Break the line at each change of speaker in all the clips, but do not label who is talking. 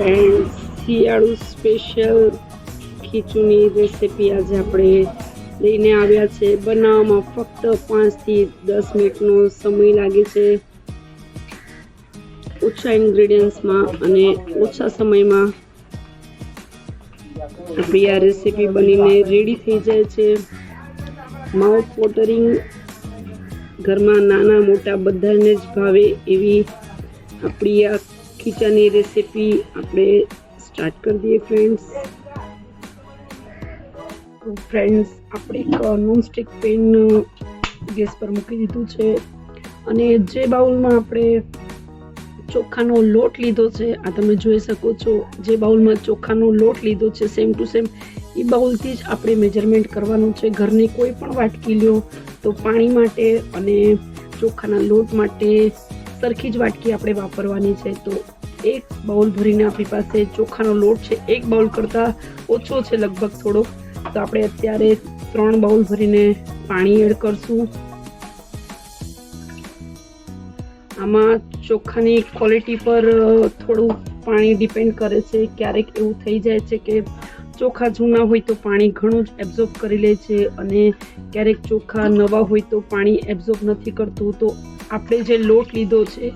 શિયાળુ special ખીચુની recipe આજે આપણે લઈને આવ્યા છે. બનાવવામાં ફક્ત પાંચથી દસ મિનિટનો સમય લાગે છે. ઓછા ઇન્ગ્રીડિયન્ટ્સમાં અને ઓછા સમયમાં આપણી આ રેસીપી બનીને રેડી થઈ જાય છે. માઉથ વોટરિંગ ઘરમાં નાના મોટા બધાને જ ભાવે એવી આપણી આ ખીચાની રેસીપી આપણે સ્ટાર્ટ કરી દઈએ ફ્રેન્ડ્સ ફ્રેન્ડ્સ આપણે એક નોનસ્ટિક પેન ગેસ પર મૂકી દીધું છે અને જે બાઉલમાં આપણે ચોખાનો લોટ લીધો છે, આ તમે જોઈ શકો છો, જે બાઉલમાં ચોખાનો લોટ લીધો છે સેમ ટુ સેમ એ બાઉલથી જ આપણે મેજરમેન્ટ કરવાનું છે. ઘરની કોઈ પણ વાટકી લ્યો તો પાણી માટે અને ચોખાના લોટ માટે સરખી જ વાટકી આપણે વાપરવાની છે. તો એક બાઉલ ભરીને આપણી પાસે ચોખાનો લોટ છે, એક બાઉલ કરતાં ઓછો છે લગભગ થોડો. તો આપણે અત્યારે ત્રણ બાઉલ ભરીને પાણી એડ કરશું. આમાં ચોખાની ક્વોલિટી પર થોડું પાણી ડિપેન્ડ કરે છે ક્યારેક એવું થઈ જાય છે કે ચોખા જૂના હોય તો પાણી ઘણું જ એબ્ઝોર્બ કરી લે છે અને ક્યારેક ચોખા નવા હોય તો પાણી એબ્ઝોર્બ નથી કરતું. તો આપણે જે લોટ લીધો છે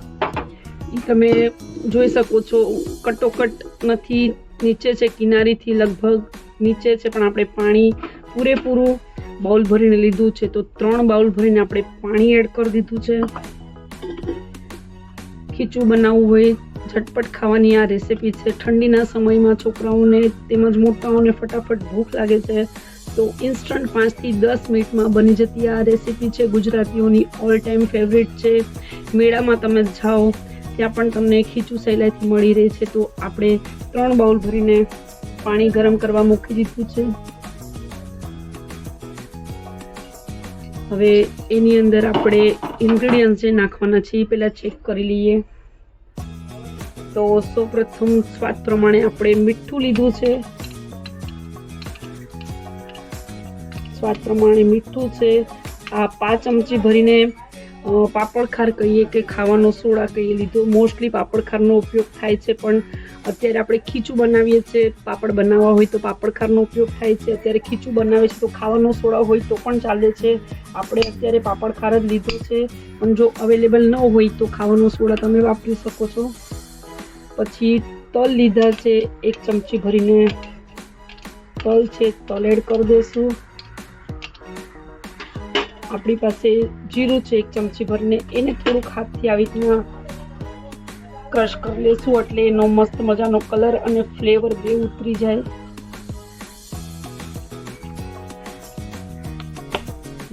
તમે જોઈ શકો છો, કટોકટ નથી, નીચે છે, કિનારીથી લગભગ નીચે છે, પણ આપણે પાણી પૂરેપૂરું બાઉલ ભરીને લીધું છે. તો ત્રણ બાઉલ ભરીને આપણે પાણી એડ કરી દીધું છે. ખીચું બનાવવું હોય, ઝટપટ ખાવાની આ રેસીપી છે. ઠંડીના સમયમાં છોકરાઓને તેમજ મોટાઓને ફટાફટ ભૂખ લાગે છે. તો ઇન્સ્ટન્ટ પાંચથી દસ મિનિટમાં બની જતી આ રેસીપી છે. ગુજરાતીઓની ઓલ ટાઈમ ફેવરેટ છે. મેળામાં તમે જાઓ ત્યાં પણ તમને ખીચું સહેલાઈથી મળી રહે છે. તો આપણે ત્રણ બાઉલ ભરીને પાણી ગરમ કરવા મૂકી દીધું છે. હવે એની અંદર આપણે ઇન્ગ્રેડિયન્ટ જે નાખવાના છે એ પહેલાં ચેક કરી લઈએ. તો સૌપ્રથમ સ્વાદ પ્રમાણે આપણે મીઠું લીધું છે. સ્વાદ પ્રમાણે મીઠું છે. આ પાંચ ચમચી ભરીને અ, પાપડ ખાર કહીએ કે ખાવાનો સોડા કહીએ લીધો. મોસ્ટલી પાપડ ખારનો ઉપયોગ થાય છે પણ અત્યારે આપણે ખીચું બનાવીએ છીએ પાપડ બનાવવા હોય તો પાપડ ખારનો ઉપયોગ થાય છે. અત્યારે ખીચું બનાવે છે તો ખાવાનો સોડા હોય તો પણ ચાલે છે. આપણે અત્યારે પાપડ ખાર જ લીધો છે. પણ જો અવેલેબલ ન હોય તો ખાવાનો સોડા તમે વાપરી શકો છો. પછી તલ લીધા છે. એક ચમચી ભરીને તલ છે. તલ એડ કરી દઈશું. આપણી પાસે જીરું છે, એક ચમચી ભરીને એને થોડુંક હાથથી આવી રીતના ક્રશ કરી લેશું એટલે એનો મસ્ત મજાનો કલર અને ફ્લેવર બે ઉતરી જાય.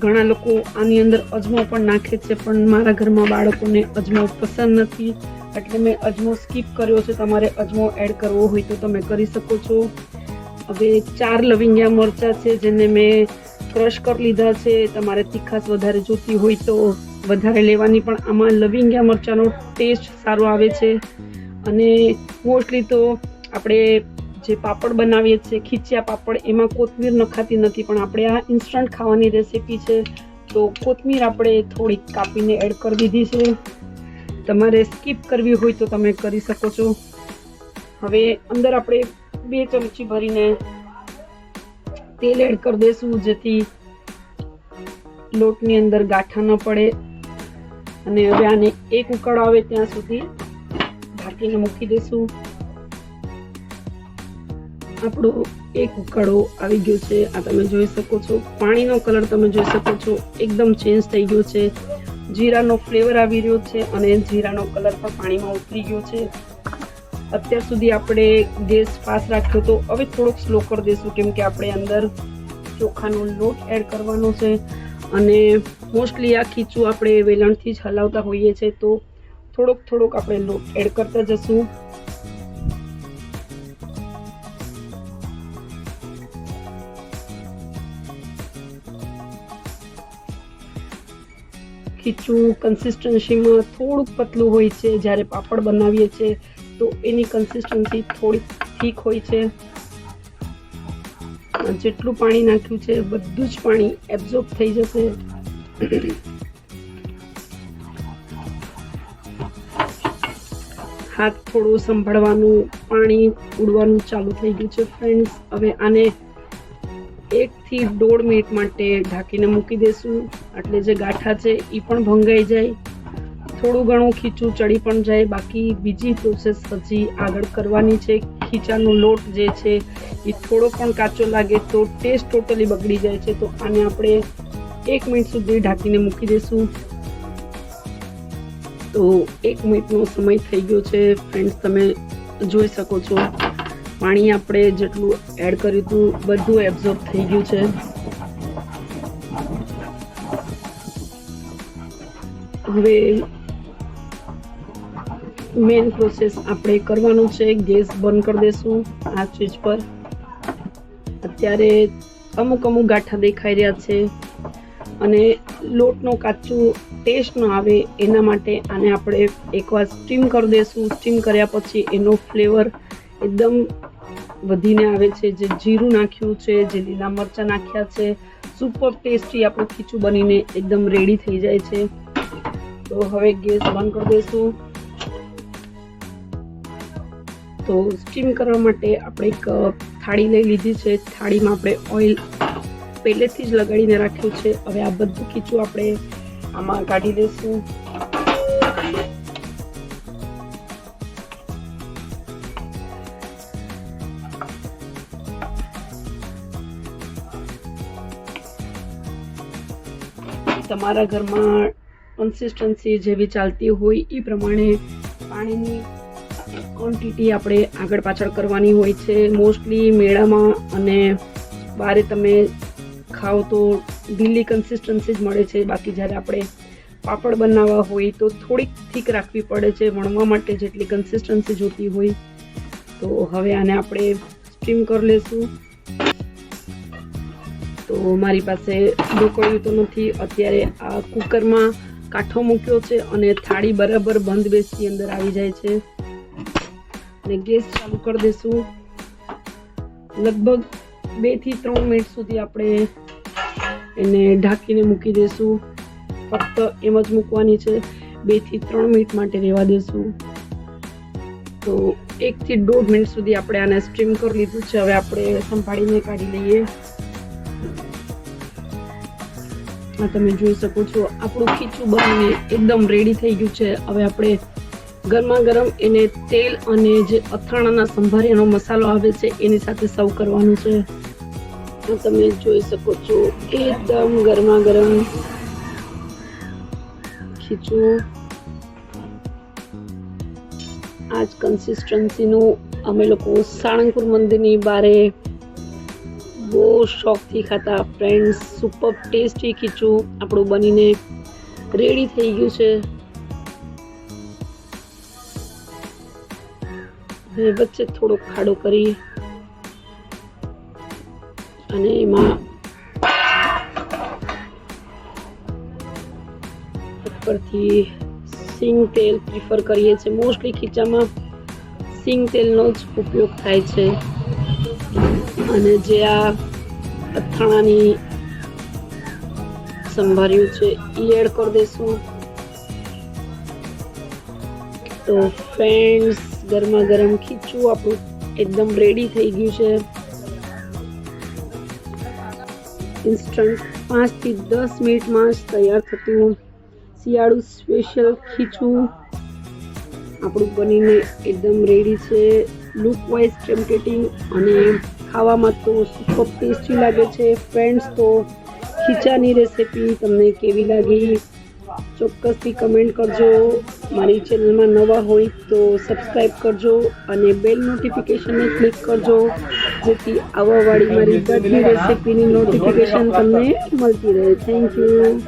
ઘણા લોકો આની અંદર અજમો પણ નાખે છે, પણ મારા ઘરમાં બાળકોને અજમો પસંદ નથી. એટલે મેં અજમો સ્કીપ કર્યો છે, તમારે અજમો એડ કરવો હોય તો તમે કરી શકો છો. હવે ચાર લવિંગિયા મરચાં છે, જેને મેં ક્રશ કરી લીધા છે, તમારે તીખાસ વધારે જોતી હોય તો વધારે લેવાની, પણ આમાં લવિંગ્યા મરચાંનો ટેસ્ટ સારો આવે છે. અને મોસ્ટલી તો આપણે જે પાપડ બનાવીએ છીએ, ખીચિયા પાપડ, એમાં કોથમીર નખાતી નથી, પણ આપણે આ ઇન્સ્ટન્ટ ખાવાની રેસીપી છે. તો કોથમીર આપણે થોડીક કાપીને એડ કરી દીધી છે. તમારે સ્કીપ કરવી હોય તો તમે કરી શકો છો. હવે અંદર આપણે બે ચમચી ભરીને તેલ એડ કરી દઈશું જેથી લોટની અંદર ગાંઠા ન પડે. અને હવે આને એક ઉકાળો આવે ત્યાં સુધી ઢાંકીને મૂકી દઈશું આપણો એક ઉકાળો આવી ગયો છે. આ તમે જોઈ શકો છો. પાણીનો કલર તમે જોઈ શકો છો. એકદમ ચેન્જ થઈ ગયો છે. જીરાનો ફ્લેવર આવી રહ્યો છે અને જીરાનો કલર પણ પાણીમાં ઉતરી ગયો છે. અત્યાર સુધી આપણે ગેસ ફાસ્ટ રાખ્યો તો હવે થોડોક સ્લો કરી દઈશું કેમ કે આપણે અંદર ચોખાનો લોટ એડ કરવાનો છે. અને મોસ્ટલી આ ખીચું આપણે વેલણથી જ હલાવતા હોઈએ છીએ, તો થોડોક થોડોક આપણે લોટ એડ કરતા જશું. ખીચું કન્સિસ્ટન્સીમાં થોડુંક પતલું હોય છે, જ્યારે પાપડ બનાવીએ છીએ તો એની કન્સિસ્ટન્સી થોડીક ઠીક હોય છે. જેટલું પાણી નાખ્યું છે, બધું જ પાણી એબ્ઝોર્બ થઈ જશે. હાથ થોડું સંભાળવાનું, પાણી ઉડવાનું ચાલુ થઈ ગયું છે ફ્રેન્ડ્સ હવે આને એકથી દોઢ મિનિટ માટે ઢાંકીને મૂકી દેશું. એટલે જે ગાંઠા છે એ પણ ભંગાઈ જાય. થોડું ઘણું ખીચું ચડી પણ જાય. બાકી બીજી પ્રોસેસ હજી આગળ કરવાની છે. ખીચાનો લોટ જે છે, એ થોડો પણ કાચો લાગે તો ટેસ્ટ ટોટલી બગડી જાય છે. તો આને આપણે એક મિનિટ સુધી ઢાંકીને મૂકી દઈશું તો એક મિનિટનો સમય થઈ ગયો છે. ફ્રેન્ડ્સ તમે જોઈ શકો છો. પાણી આપણે જેટલું એડ કર્યું હતું, બધું એબ્ઝોર્બ થઈ ગયું છે. હવે મેન પ્રોસેસ આપણે કરવાનું છે. ગેસ બંધ કરી દેશું આ સ્વિચ પર. અત્યારે અમુક અમુક ગાંઠા દેખાઈ રહ્યા છે અને લોટનો કાચું ટેસ્ટ ન આવે એના માટે આને આપણે એકવાર સ્ટીમ કરી દઈશું સ્ટીમ કર્યા પછી એનો ફ્લેવર એકદમ વધીને આવે છે. જે જીરું નાખ્યું છે, જે લીલા મરચાં નાખ્યા છે સુપર ટેસ્ટી આપણું ખીચું બનીને એકદમ રેડી થઈ જાય છે. તો હવે ગેસ બંધ કરી દઈશું તો સ્ટીમ કરવા માટે આપણે એક થાળી લઈ લીધી છે. થાળીમાં આપણે ઓઇલ પહેલેથી જ લગાડીને રાખ્યું છે. હવે આ બધું ખીચું આપણે આમાં કાઢી દઈશું. તમારા ઘરમાં કન્સિસ્ટન્સી જેવી ચાલતી હોય એ પ્રમાણે પાણીની ક્વોન્ટિટી આપણે આગળ પાછળ કરવાની હોય છે. મોસ્ટલી મેળામાં અને બારે તમે ખાઓ તો ઢીલી કન્સિસ્ટન્સી જ મળે છે. બાકી જ્યારે આપણે પાપડ બનાવવા હોય તો થોડીક થીક રાખવી પડે છે. વણવા માટે જેટલી કન્સિસ્ટન્સી જોતી હોય તો હવે આને આપણે સ્ટીમ કરી લેશું. તો મારી પાસે ઢોકળ્યું તો નથી. અત્યારે આ કુકરમાં કાઠો મૂક્યો છે અને થાળી બરાબર બંધ બેસી અંદર આવી જાય છે. અને ગેસ ચાલુ કરી દઈશું લગભગ બેથી ત્રણ મિનિટ સુધી આપણે એને ઢાંકીને મૂકી દઈશું ફક્ત એમ જ મૂકવાની છે. બેથી ત્રણ મિનિટ માટે રહેવા દઈશું તો એક થી દોઢ મિનિટ સુધી આપણે આને સ્ટીમ કરી લીધું છે. હવે આપણે સંભાળીને કાઢી લઈએ. આ તમે જોઈ શકો છો. આપણું ખીચું બનીને એકદમ રેડી થઈ ગયું છે. હવે આપણે ગરમા ગરમ એને તેલ અને જે અથાણાના સંભારીનો મસાલો આવે છે, એની સાથે સર્વ કરવાનું છે. તમે જોઈ શકો છો, એકદમ ગરમા ગરમ ખીચું. આ જ કન્સિસ્ટન્સીનું અમે લોકો સાળંગપુર મંદિરની બારે બહુ શોખથી ખાતા. ફ્રેન્ડ્સ સુપર ટેસ્ટી ખીચું આપણું બનીને રેડી થઈ ગયું છે. હવે વચ્ચે થોડો ખાડો કરી અને એમાં ઉપરથી સિંગ તેલ પ્રિફર કરીએ છીએ. મોસ્ટલી ખીચામાં સિંગ તેલનો જ ઉપયોગ થાય છે. અને જે આ અથાણાની સંભાર્યું છે એ એડ કરી દઈશું તો ફ્રેન્ડ્સ ગરમા ગરમ ખીચું આપણું એકદમ રેડી થઈ ગયું છે. ઇન્સ્ટન્ટ પાંચથી દસ મિનિટમાં જ તૈયાર થતું શિયાળું સ્પેશિયલ ખીચું આપણું બનીને એકદમ રેડી છે. લુક વાઇઝ ટેમ્પટેટિંગ અને ખાવામાં તો સુપર ટેસ્ટી લાગે છે. ફ્રેન્ડ્સ તો ખીચાની રેસિપી તમને કેવી લાગી? ચોક્કસથી કમેન્ટ કરજો. મારી ચેનલમાં નવા હોય તો સબસ્ક્રાઈબ કરજો અને બેલ નોટિફિકેશનને ક્લિક કરજો, જેથી આવવાવાળી મારી બધી રેસિપીની નોટિફિકેશન તમને મળતી રહે. Thank you.